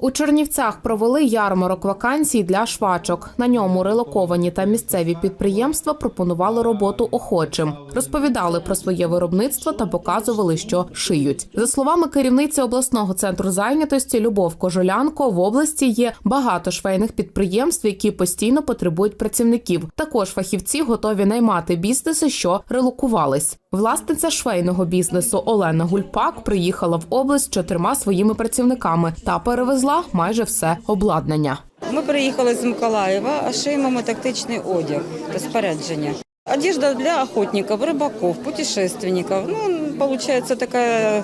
У Чернівцях провели ярмарок вакансій для швачок. На ньому релоковані та місцеві підприємства пропонували роботу охочим, розповідали про своє виробництво та показували, що шиють. За словами керівниці обласного центру зайнятості Любов Кожолянко, в області є багато швейних підприємств, які постійно потребують працівників. Також фахівці готові наймати бізнеси, що релокувались. Власниця швейного бізнесу Олена Гульпак приїхала в область з чотирма своїми працівниками та перевезла майже все обладнання. Ми приїхали з Миколаєва, а шиємо ми тактичний одяг та спорядження. Одежда для охотников, рыбаков, путешественников. Ну, получается такая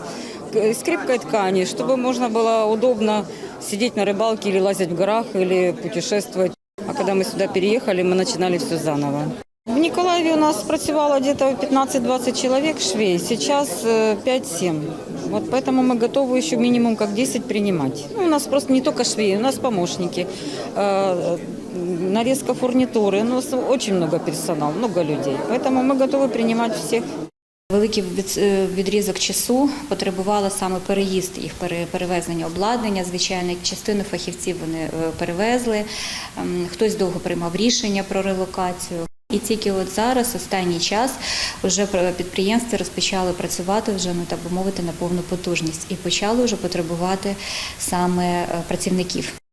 э, из крепкой ткани, чтобы можно было удобно сидеть на рыбалке или лазить в горах, или путешествовать. А когда мы сюда переехали, мы начинали все заново. В Николаеве у нас працювало где-то 15-20 человек швей, сейчас э, 5-7. Вот поэтому мы готовы еще минимум как 10 принимать. Ну, у нас просто не только швеи, у нас помощники, э, нарезка фурнитуры, у нас очень много персонала, много людей. Поэтому мы готовы принимать всех. Великий від- е, відрізок часу потребувало саме переїзд їх, пере- перевезення обладнання. Звичайно, частину фахівців вони е, перевезли. ем, Хтось довго приймав рішення про релокацію. І тільки от зараз, останній час, вже підприємства розпочали працювати вже ну так би мовити на повну потужність і почали вже потребувати саме е, працівників.